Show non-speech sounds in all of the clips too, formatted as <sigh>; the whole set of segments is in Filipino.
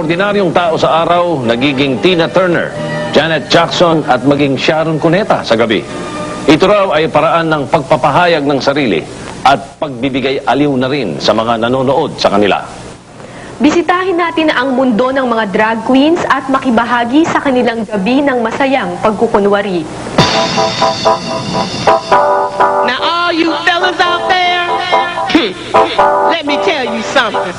ordinaryong tao sa araw, nagiging Tina Turner, Janet Jackson at maging Sharon Cuneta sa gabi. Ito raw ay paraan ng pagpapahayag ng sarili at pagbibigay aliw na rin sa mga nanonood sa kanila. Bisitahin natin ang mundo ng mga drag queens at makibahagi sa kanilang gabi ng masayang pagkukunwari. Now, all you fellas out there, <laughs> me tell you something.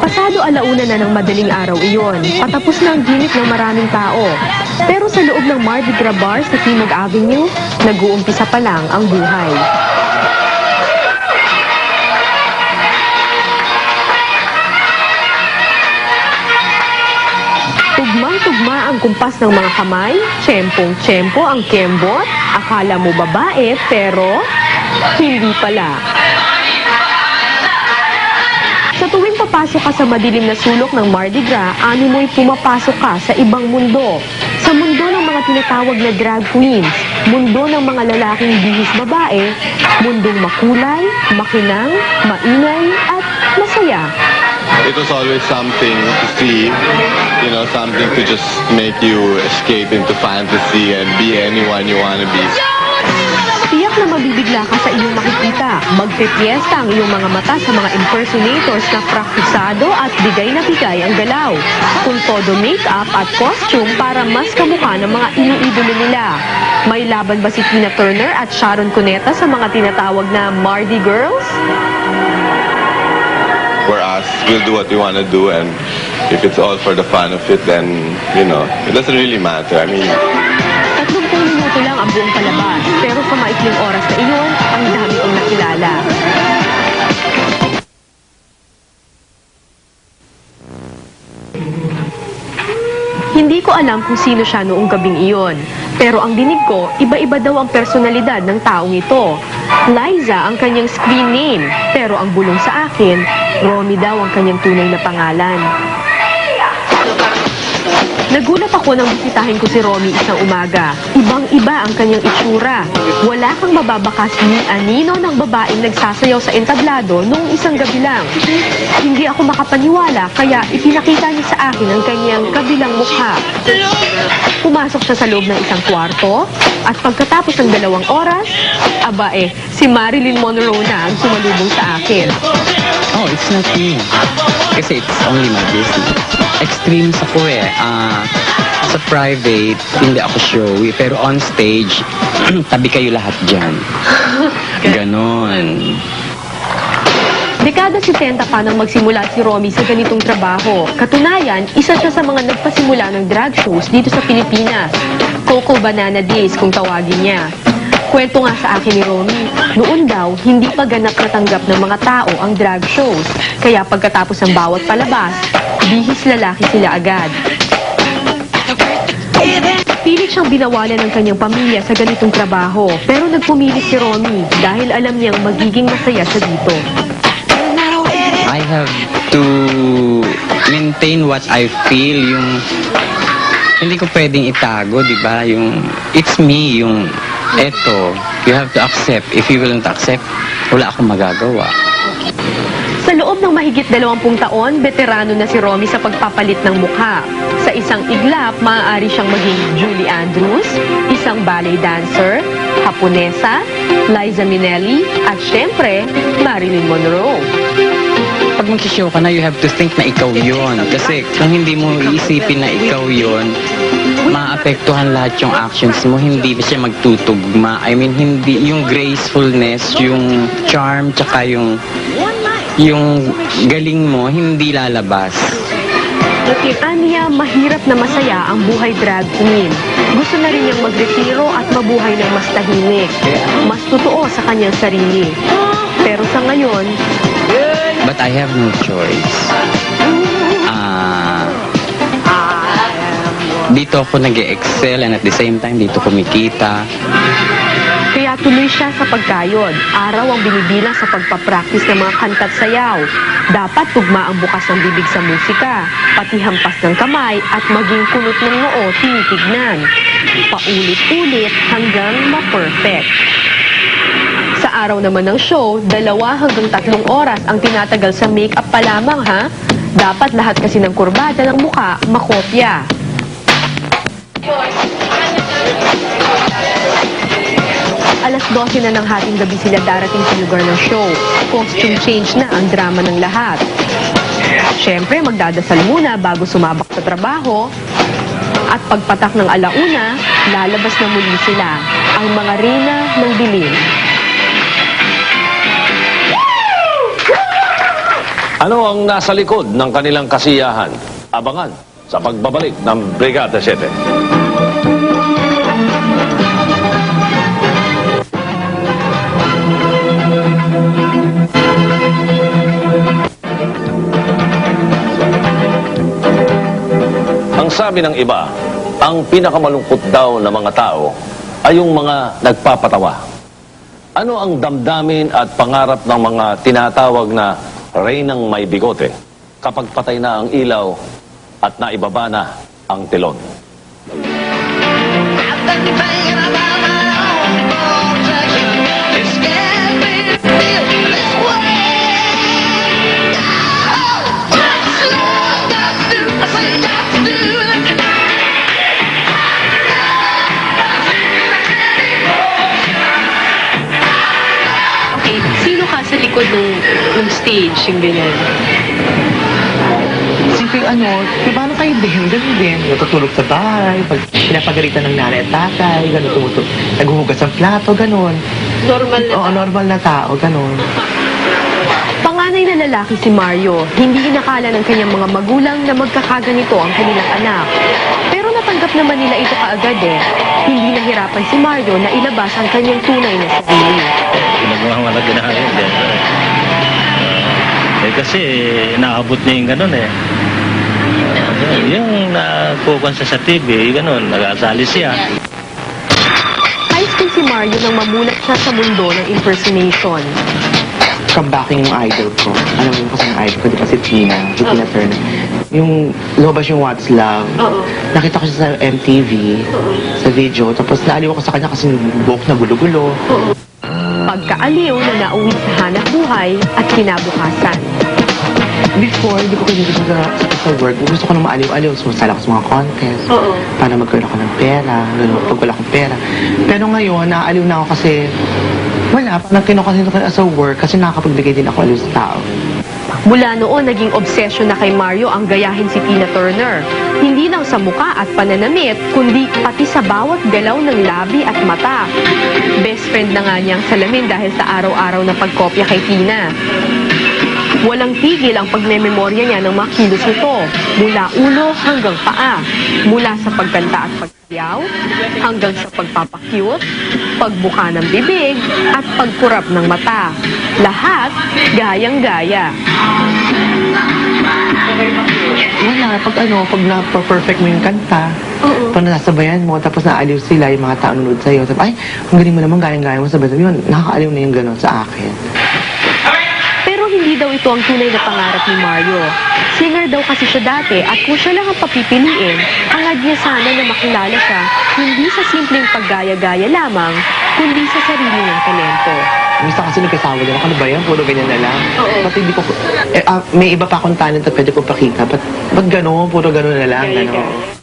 Pasado alauna na ng madaling araw iyon, patapos na ang ginit ng maraming tao. Pero sa loob ng Mardi Gras Bar sa Timog Avenue, nag-uumpisa pa lang ang buhay. Tugmang-tugma ang kumpas ng mga kamay, tsempong-tsempo ang kembot, akala mo babae pero hindi pala. Papasok ka sa madilim na sulok ng Mardi Gras, ani mo'y pumapasok ka sa ibang mundo. Sa mundo ng mga tinatawag na drag queens, mundo ng mga lalaking bihis babae, mundong makulay, makinang, maingay, at masaya. It was always something to see, you know, something to just make you escape into fantasy and be anyone you want to be. Na mabibigla ka sa iyong makikita. Magpipiesta ang iyong mga mata sa mga impersonators na praktisado at bigay na bigay ang galaw. Kung todo make-up at costume para mas kamukha ng mga iniidolo nila. May laban ba si Tina Turner at Sharon Cuneta sa mga tinatawag na Mardi Girls? We're us, we'll do what we want to do, and if it's all for the fun of it, then, you know, it doesn't really matter. I mean, 30 minuto lang ang buong palabas. Pero sa maikling oras na iyon, ang dami kong nakilala. Hindi ko alam kung sino siya noong gabing iyon. Pero ang dinig ko, iba-iba daw ang personalidad ng taong ito. Liza ang kanyang screen name, pero ang bulong sa akin, Romy daw ang kanyang tunay na pangalan. Nagulat ako nang bisitahin ko si Romy isang umaga. Ibang-iba ang kanyang itsura. Wala kang mababakas ni anino ng babaeng nagsasayaw sa entablado noong isang gabi lang. Hindi ako makapaniwala kaya ipinakita niya sa akin ang kanyang kabilang mukha. Pumasok siya sa loob ng isang kwarto at pagkatapos ng dalawang oras, aba eh, si Marilyn Monroe na ang sumalubong sa akin. It's not me. Kasi it's only my business. Extreme sa ko eh. Ah, sa private, hindi ako showy. Pero on stage, <clears throat> tabi kayo lahat dyan. <laughs> Ganon. Dekada 70 pa nang magsimula si Romy sa ganitong trabaho. Katunayan, isa siya sa mga nagpasimula ng drag shows dito sa Pilipinas. Coco Banana Days kung tawagin niya. Kwento nga sa akin ni Romy, noon daw, hindi pa ganap natanggap ng mga tao ang drag shows. Kaya pagkatapos ng bawat palabas, bihis lalaki sila agad. Pilit siyang binawalan ng kanyang pamilya sa ganitong trabaho. Pero nagpumili si Romy dahil alam niyang magiging masaya siya dito. I have to maintain what I feel. Yung hindi ko pwedeng itago, di ba? Yung it's me, yung eto. You have to accept. If you will not accept, wala akong magagawa. Sa loob ng mahigit 20 taon, veterano na si Romy sa pagpapalit ng mukha. Sa isang iglap, maaari siyang maging Julie Andrews, isang ballet dancer, Haponesa, Liza Minnelli, at syempre, Marilyn Monroe. Pag magsishow ka na, you have to think na ikaw yon. Kasi kung hindi mo iisipin na ikaw yon, maapektuhan lahat yung actions mo. Hindi siya magtutugma. I mean, hindi yung gracefulness, yung charm, tsaka yung yung galing mo, hindi lalabas. Aniya, mahirap na masaya ang buhay drag queen. Gusto na rin niyang magretiro at mabuhay ng mas tahimik. Mas totoo sa kanyang sarili. Pero sa ngayon, But I have no choice. Dito ako nag excel and at the same time dito kumikita. Kaya tuloy siya sa pagkayod. Araw ang binibilang sa pagpapractice ng mga kantat sayaw. Dapat tugma ang bukas ng bibig sa musika, pati hampas ng kamay at maging kunot ng noo tinitignan. Paulit-ulit hanggang ma-perfect. Sa araw naman ng show, dalawa hanggang tatlong oras ang tinatagal sa make-up pa lamang ha. Dapat lahat kasi ng kurbada ng muka makopya. Alas 12 na ng hating gabi sila darating sa lugar ng show. Costume change na ang drama ng lahat. Siyempre, magdadasal muna bago sumabak sa trabaho. At pagpatak ng alauna, lalabas na muli sila, ang mga reyna ng dilim. Ano ang nasa likod ng kanilang kasiyahan? Abangan sa pagbabalik ng Brigada 7. Sabi ng iba, ang pinakamalungkot daw na mga tao ay yung mga nagpapatawa. Ano ang damdamin at pangarap ng mga tinatawag na reynang may bigote kapag patay na ang ilaw at naibaba na ang telon? Okay, stage, yung ganyan? Siyempre, ano, di ba ano kayo din? Ganun din. Natutulog sa bahay, pag pinapagalitan ng nanay at tatay, ganun, tumutulog. Naghuhugas ng plato, ganun. Normal na Oo, normal na tao, ganun. Panganay na lalaki si Mario, hindi inakala ng kanyang mga magulang na magkakaganito ang kanilang anak. Pero natanggap naman nila ito kaagad eh. Hindi nahirapan si Mario na ilabas ang kanyang tunay na sarili. pinagmamalaga na yun. Eh kasi naabot niya yung ganun eh. Uh, yung nakukuhan siya sa TV, ganun, nag-asali siya. High school si Mario nang mamulat siya sa mundo ng impersonation. Comebacking yung idol ko. Alam mo yung kasi yung idol ko, di ba si Tina, si Tina Turner. Yung lumabas yung What's Love. Oo. Nakita ko siya sa MTV, sa video. Tapos naaliw ako sa kanya kasi yung buhok na gulo-gulo. Pagkaaliw na nauwi sa hanap buhay at kinabukasan. Before, hindi ko pinili sa, sa work. Gusto ko nang maaliw-aliw. Sumasala ko sa mga contest. Oo. Para magkaroon ako ng pera. Ganun, pag wala akong pera. Pero ngayon, naaliw na ako kasi wala. Parang kinukonsider ko as a work kasi nakakapagbigay din ako aliw sa tao. Mula noon, naging obsession na kay Mario ang gayahin si Tina Turner. Hindi lang sa muka at pananamit, kundi pati sa bawat galaw ng labi at mata. Best friend na nga niyang salamin dahil sa araw-araw na pagkopya kay Tina. Walang tigil ang pagmememorya niya ng mga kilos nito, mula ulo hanggang paa, mula sa pagkanta at pagsayaw, hanggang sa pagpapakyut, pagbuka ng bibig, at pagkurap ng mata. Lahat gayang-gaya. Wala, pag ano, pag na-perfect mo yung kanta, Oo. pag nasasabayan mo, tapos naaliw sila, yung mga tao nanonood sa'yo, sabi, ay, ang galing mo naman, gayang-gaya mo, sabi, sabi yun, nakakaaliw na yung gano'n sa akin. Hindi daw ito ang tunay na pangarap ni Mario. Singer daw kasi siya dati at kung siya lang ang papipiliin, hangad niya sana na makilala siya hindi sa simpleng paggaya-gaya lamang, kundi sa sarili niyang talento. Gusto kasi nagkasawa ako, ano ba yan? Puro ganyan na lang. Oo. Ba't hindi ko, eh, ah, may iba pa akong talent na pwede ko pakita. Ba't, ba't gano'n? Puro gano'n na lang. Gano'n.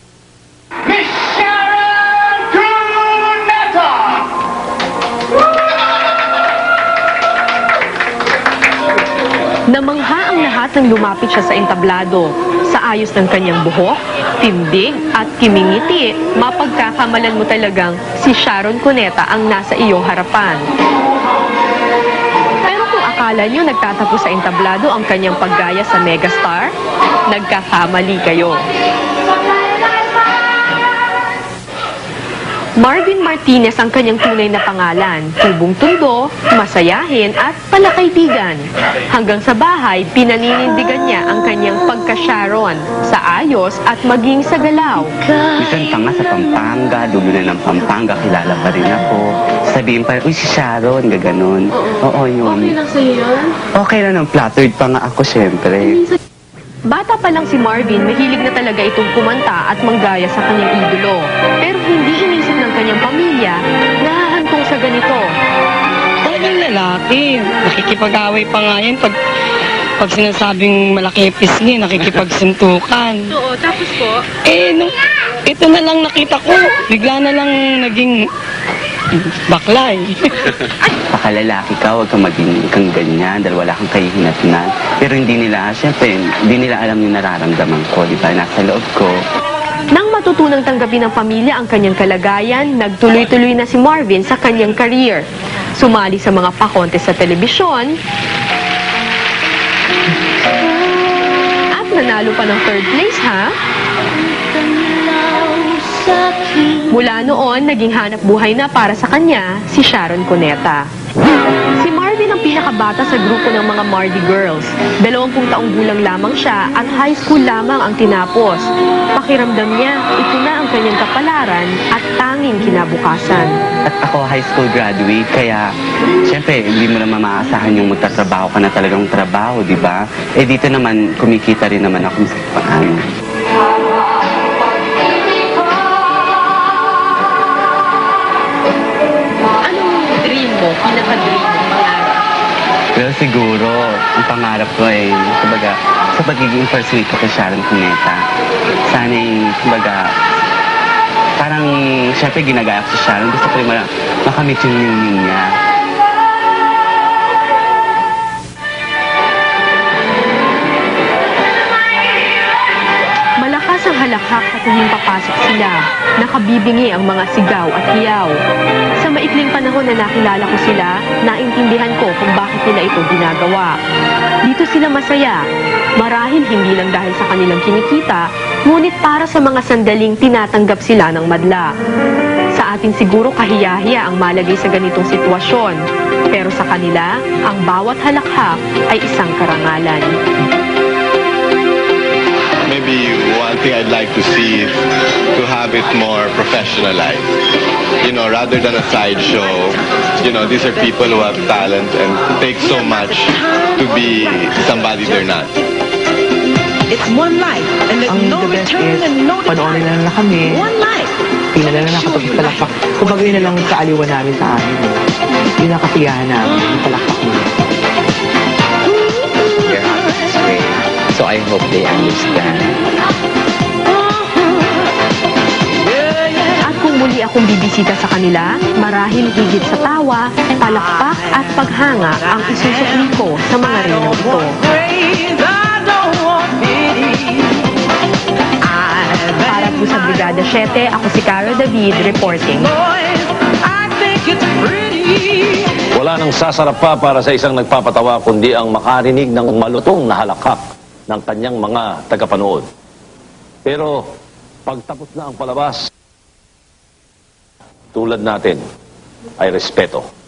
Ang lahat ng lumapit siya sa entablado. Sa ayos ng kanyang buhok, tindig at kimingiti, mapagkakamalan mo talagang si Sharon Cuneta ang nasa iyong harapan. Pero kung akala nyo nagtatapos sa entablado ang kanyang paggaya sa megastar, nagkakamali kayo. Marvin Martinez ang kanyang tunay na pangalan. Tubong tundo, masayahin at palakaibigan. Hanggang sa bahay, pinaninindigan niya ang kanyang pagka-Sharon sa ayos at maging sa galaw. Minsan pa nga sa Pampanga, dulo na ng Pampanga, kilala pa rin ako. Sabihin pa, uy, si Sharon, gaganon. Oo, yun. Okay lang sa'yo yun? Okay lang, ng flattered pa nga ako, syempre. Bata pa lang si Marvin, mahilig na talaga itong kumanta at manggaya sa kanyang idolo. Pero hindi inisip ng kanyang pamilya na hahantong sa ganito. Talagang lalaki. Nakikipag-away pa nga yan pag pag sinasabing malaki pisngi, nakikipagsuntukan. <laughs> Oo, tapos po, Eh, nung, ito na lang nakita ko, bigla na lang naging <laughs> baklay. <laughs> Pakalalaki ka, huwag kang maging kang ganyan dahil wala kang kahihinatnan. Pero hindi nila, syempre, hindi nila alam yung nararamdaman ko, di ba? Nasa loob ko. Nang matutunang tanggapin ng pamilya ang kanyang kalagayan, nagtuloy-tuloy na si Marvin sa kanyang career. Sumali sa mga pakonte sa telebisyon, at nanalo pa ng third place, ha? Mula noon, naging hanap buhay na para sa kanya si Sharon Cuneta. Si Marvin ang pinakabata sa grupo ng mga Mardy Girls. Dalawampung taong gulang lamang siya at high school lamang ang tinapos. Pakiramdam niya, ito na ang kanyang kapalaran at tanging kinabukasan. At ako, high school graduate, kaya syempre, hindi mo naman maaasahan yung magtatrabaho ka na talagang trabaho, di ba? Eh dito naman, kumikita rin naman ako sa paano. Siguro, ang pangarap ko ay, kumbaga, sa pagiging ko kay Sharon Cuneta. Sana yung, kumbaga, parang, syempre ginagaya ko si Sharon. Gusto ko rin ma- makamit yung niya. Halakhak sa tuwing papasok sila. Nakabibingi ang mga sigaw at hiyaw. Sa maikling panahon na nakilala ko sila, naintindihan ko kung bakit nila ito ginagawa. Dito sila masaya. Marahil hindi lang dahil sa kanilang kinikita, ngunit para sa mga sandaling tinatanggap sila ng madla. Sa atin siguro kahiyahiya ang malagay sa ganitong sitwasyon. Pero sa kanila, ang bawat halakhak ay isang karangalan. One thing I'd like to see is to have it more professionalized. You know, rather than a sideshow, you know, these are people who have talent and it takes so much to be somebody they're not. It's one life, and there's Ang no the best return is, and no panoorin na lang kami. One life. Tingnan na lang kapag palakpak. Kumbaga yun na lang sa aliwan namin sa amin. Yun ang kasiyahan namin, yung palakpak great. So I hope they understand. Muli akong bibisita sa kanila, marahil higit sa tawa, palakpak at paghanga ang isusukli ko sa mga renong ito. Para po sa Brigada 7, ako si Cara David reporting. Wala nang sasarap pa para sa isang nagpapatawa kundi ang makarinig ng malutong na halakhak ng kanyang mga tagapanood. Pero pagtapos na ang palabas, tulad natin ay respeto.